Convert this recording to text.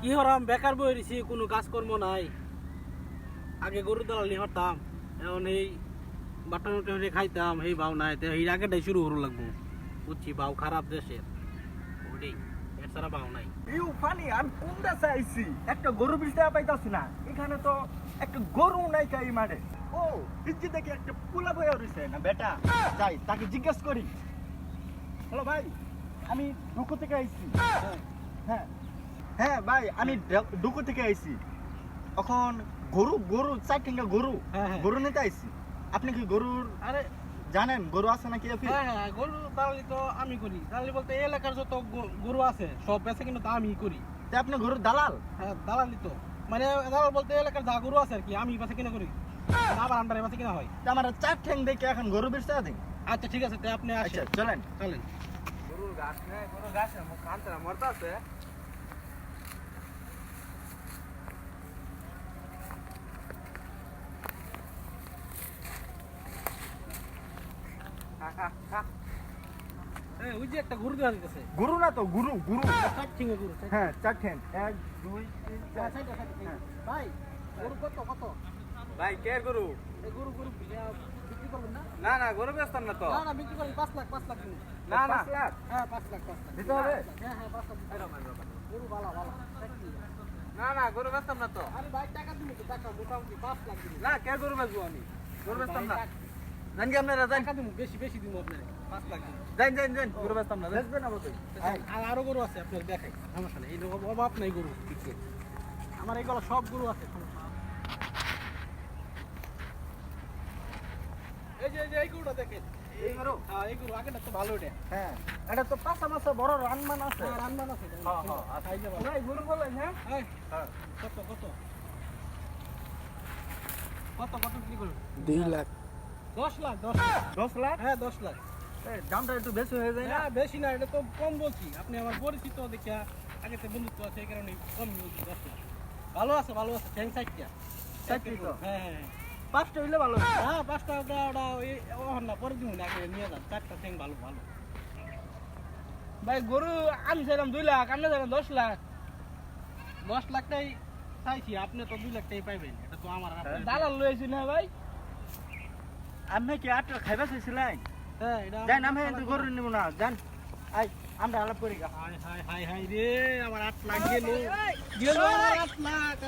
কি হরাম? বেকার বই রয়েছি, কোনো কাজকর্ম নাই। আগে গরু দালালি হতাম এখন এই বাটন উঠে খাইতাম, এই ভাও নাই, তো এই আগেটাই শুরু হরু লাগবো। বুঝছি ভাও খারাপ দেশের। ওটাই এর ছাড়া ভাও নাই। ইউ ফানি, আমি কোন দেশে আইছি? একটা গরু পাইতাছি না। এখানে তো একটা গরু নাই কাই মারে ও ইজ্জি দেখি একটা পুলা বয়ে রইছে। না, বেটা, যাই, তাকে জিজ্ঞেস করি। হ্যালো ভাই, আমি থেকে আইছি। হ্যাঁ। হ্যাঁ ভাই আমি ডুকু থেকে আইছি। এখন গরু গরু চার ঠেঙ্গা গরু হ্যাঁ, হ্যাঁ। গরু নিতে আইছি। আপনি কি গরুর আরে জানেন গরু আছে নাকি হ্যাঁ হ্যাঁ গরু দালালি তো আমি করি। দালালি বলতে এই এলাকার যত গরু আছে সব বেচে কিন্তু তা আমি করি। তা আপনি গরুর দালাল? হ্যাঁ দালালি তো। মানে দালাল বলতে এই এলাকার যা গরু আছে আর কি আমি বেচে কিনা করি। আমার আন্ডারে বেচে কিনা হয়। তা আমার চার ঠ্যাং দেখে এখন গরু বেচতে দিন আচ্ছা ঠিক আছে তাই আপনি আচ্ছা আসেন চলেন। চলেন। গরুর গাছ নেই গরুর না মরতে আছে খা খা খা এই ওই যে একটা গরু দেওয়া দিতেছে গুরু না তো গুরু গুরু। চার ঠিঙে গরু হ্যাঁ চার ঠ্যাং এক দুই তিন চার। চার। হ্যাঁ। ভাই গরু কত কত? ভাই কে গরু? গরু গরু বিক্রি করবেন না? না না গরু বেচতাম না তো। না না বিক্রি করেন পাঁচ লাখ পাঁচ লাখ না না। লাখ? হ্যাঁ পাঁচ লাখ পাঁচ লাখ। দিতে হবে? হ্যাঁ হ্যাঁ পাঁচ লাখ। দিতে হবে। গরু ভালো ভালো। না না গরু বেচতাম না তো। আরে ভাই টাকা দিবি তো টাকা মোটামুটি পাঁচ লাখ দিবি না কে গরু বেচবো আমি? গরু বেচতাম না। জান কি আপনারা যান বেশি বেশি দিবো আপনার পাঁচ লাখ যান যান যান গরু বেচতাম না বেচবেন না বলতে? আর আরও গরু আছে আপনার দেখাই সমস্যা নেই। এই রকম অভাব নাই গরু আমার এইগুলো সব গরু আছে সমস্যা এই যে এই যে এই গরুটা দেখেন। এই গরু? হ্যাঁ এই গরু আগেটা তো ভালো এটা। হ্যাঁ। এটা তো পাঁচা মাসে বড় রানমান আছে। হ্যাঁ রানমান আছে হ্যাঁ, হ্যাঁ, হ্যাঁ, খাইলে ভালো। ভাই গরু বলেন হ্যাঁ? এই, কত কত? কত কত কি করুন দুই লাখ। দশ লাখ দশ লাখ। দশ লাখ? হ্যাঁ দশ লাখ। দামটা একটু বেশি হয়ে যায় না? বেশি না এটা তো কম বলছি। আপনি আমার পরিচিত দেখে আগে থেকে বন্ধুত্ব আছে এই কারণে কম বলছি দশ লাখ। ভালো আছে ভালো আছে তো? হ্যাঁ হ্যাঁ পাঁচটা হইলে ভালো হ্যাঁ পাঁচটা ওটা ওটা ওই ওহন না পরে দিন আগে নিয়ে যান। চারটা ট্যাঙ্ক ভালো ভালো। ভাই গরু আমি চাইলাম দুই লাখ আপনি চাইলাম দশ লাখ। দশ লাখটাই চাইছি আপনি তো দুই লাখটাই পাইবেন এটা তো আমার। দালাল লইছি না ভাই? আপনি কি আটটা খাইবা চাইছিলেন হ্যাঁ এটা যান আমি গরু নিব না জান আই আমরা আলাপ করি গা। হাই হাই হাই হাই রে আমার আট লাখ গেল গেল আট লাখ।